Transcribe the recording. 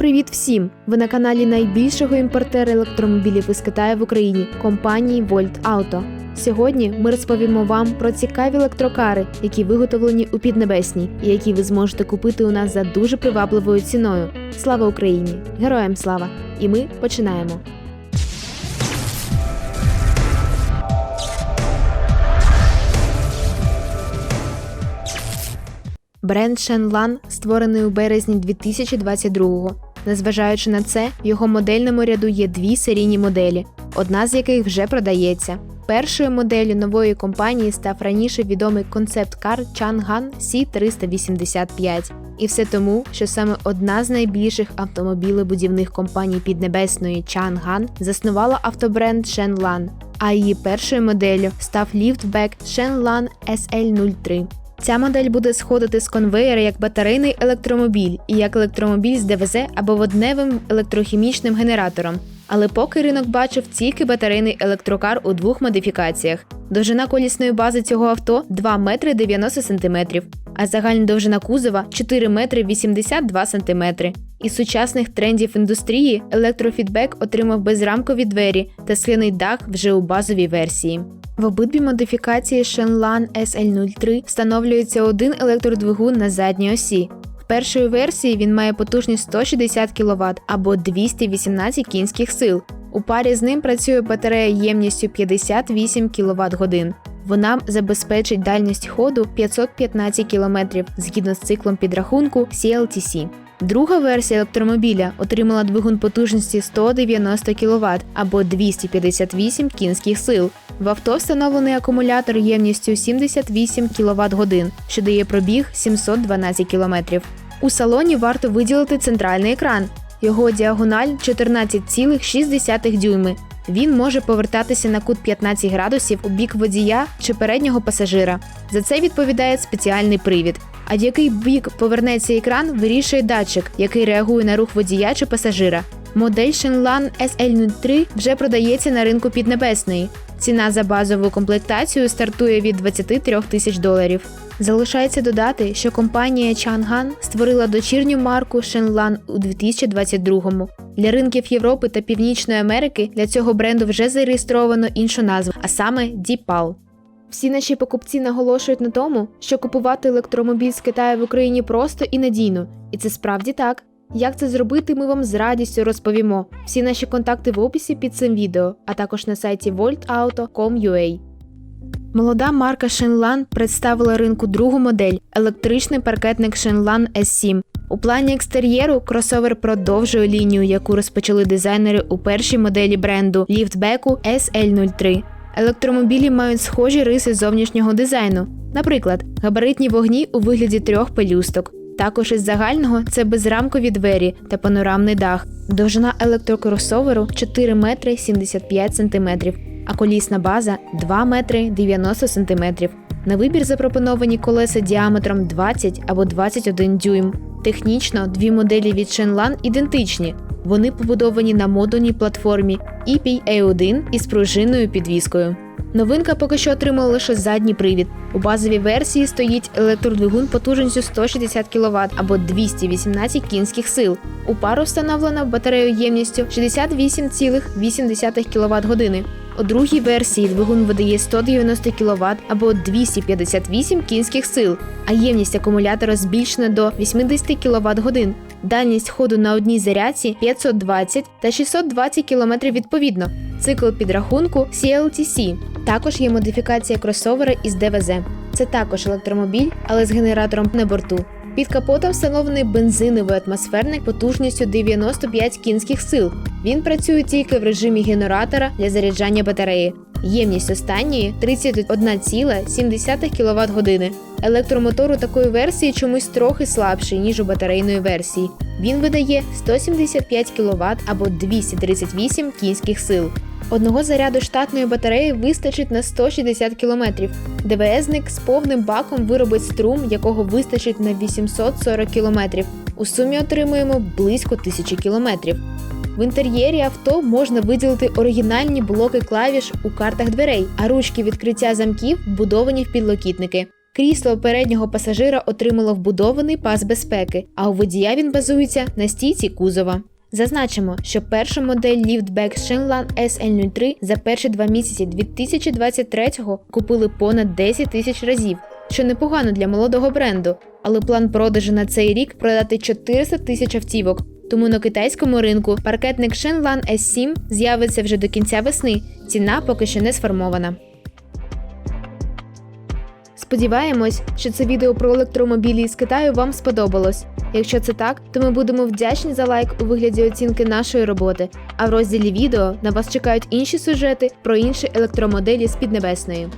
Привіт всім! Ви на каналі найбільшого імпортера електромобілів із Китаю в Україні компанії Volt Auto. Сьогодні ми розповімо вам про цікаві електрокари, які виготовлені у Піднебесній, і які ви зможете купити у нас за дуже привабливою ціною. Слава Україні! Героям слава! І ми починаємо. Бренд Shenlan створений у березні 2022-го. Незважаючи на це, в його модельному ряду є дві серійні моделі, одна з яких вже продається. Першою моделлю нової компанії став раніше відомий концепт-кар Chang'an C385. І все тому, що саме одна з найбільших автомобілебудівних компаній Піднебесної Chang'an заснувала автобренд Shenlan, а її першою моделлю став ліфтбек Shenlan SL03. Ця модель буде сходити з конвеєра як батарейний електромобіль і як електромобіль з ДВЗ або водневим електрохімічним генератором. Але поки ринок бачив тільки батарейний електрокар у двох модифікаціях. Довжина колісної бази цього авто 2 метри 90 сантиметрів, а загальна довжина кузова 4 метри 82 сантиметри. Із сучасних трендів індустрії електрофідбек отримав безрамкові двері та схильний дах вже у базовій версії. В обидві модифікації Shenlan SL03 встановлюється один електродвигун на задній осі. В першої версії він має потужність 160 кВт або 218 кінських сил. У парі з ним працює батарея ємністю 58 кВт годин. Вона забезпечить дальність ходу 515 км згідно з циклом підрахунку CLTC. Друга версія електромобіля отримала двигун потужності 190 кВт або 258 кінських сил. В авто встановлений акумулятор ємністю 78 кВт годин, що дає пробіг 712 км. У салоні варто виділити центральний екран. Його діагональ 14,6 дюйми. Він може повертатися на кут 15 градусів у бік водія чи переднього пасажира. За це відповідає спеціальний привід. А в який бік повернеться екран, вирішує датчик, який реагує на рух водія чи пасажира. Модель Shenlan SL03 вже продається на ринку Піднебесної. Ціна за базову комплектацію стартує від 23 тисяч доларів. Залишається додати, що компанія Chang'an створила дочірню марку Shenlan у 2022-му. Для ринків Європи та Північної Америки для цього бренду вже зареєстровано іншу назву, а саме Deepal. Всі наші покупці наголошують на тому, що купувати електромобіль з Китаю в Україні просто і надійно, і це справді так. Як це зробити, ми вам з радістю розповімо. Всі наші контакти в описі під цим відео, а також на сайті voltauto.com.ua. Молода марка Shenlan представила ринку другу модель електричний паркетник Shenlan S7. У плані екстер'єру кросовер продовжує лінію, яку розпочали дизайнери у першій моделі бренду ліфтбеку SL03. Електромобілі мають схожі риси зовнішнього дизайну, наприклад, габаритні вогні у вигляді трьох пелюсток. Також із загального це безрамкові двері та панорамний дах. Довжина електрокросоверу 4 метри 75 сантиметрів, а колісна база 2 метри 90 сантиметрів. На вибір запропоновані колеса діаметром 20 або 21 дюйм. Технічно дві моделі від Shenlan ідентичні. Вони побудовані на модульній платформі EPA1 із пружинною підвіскою. Новинка поки що отримала лише задній привід. У базовій версії стоїть електродвигун потужністю 160 кВт або 218 кінських сил. У пару встановлена батарею ємністю 68,8 кВт години. У другій версії двигун видає 190 кВт або 258 кінських сил, а ємність акумулятора збільшена до 80 кВт годин. Дальність ходу на одній зарядці 520 та 620 км відповідно. Цикл підрахунку CLTC. Також є модифікація кросовера із ДВЗ. Це також електромобіль, але з генератором на борту. Під капотом встановлений бензиновий атмосферник потужністю 95 кінських сил. Він працює тільки в режимі генератора для заряджання батареї. Ємність останньої 31,7 кВт години. Електромотор у такої версії чомусь трохи слабший, ніж у батарейної версії. Він видає 175 кВт або 238 кінських сил. Одного заряду штатної батареї вистачить на 160 км. ДВСник з повним баком виробить струм, якого вистачить на 840 км. У сумі отримуємо близько 1000 км. В інтер'єрі авто можна виділити оригінальні блоки клавіш у картах дверей, а ручки відкриття замків вбудовані в підлокітники. Крісло переднього пасажира отримало вбудований пас безпеки, а у водія він базується на стійці кузова. Зазначимо, що першу модель ліфтбек Shenlan SL03 за перші два місяці 2023-го купили понад 10 тисяч разів, що непогано для молодого бренду, але план продажу на цей рік продати 400 тисяч автівок. Тому на китайському ринку паркетник Shenlan S7 з'явиться вже до кінця весни. Ціна поки що не сформована. Сподіваємось, що це відео про електромобілі з Китаю вам сподобалось. Якщо це так, то ми будемо вдячні за лайк у вигляді оцінки нашої роботи. А в розділі відео на вас чекають інші сюжети про інші електромоделі з Піднебесної.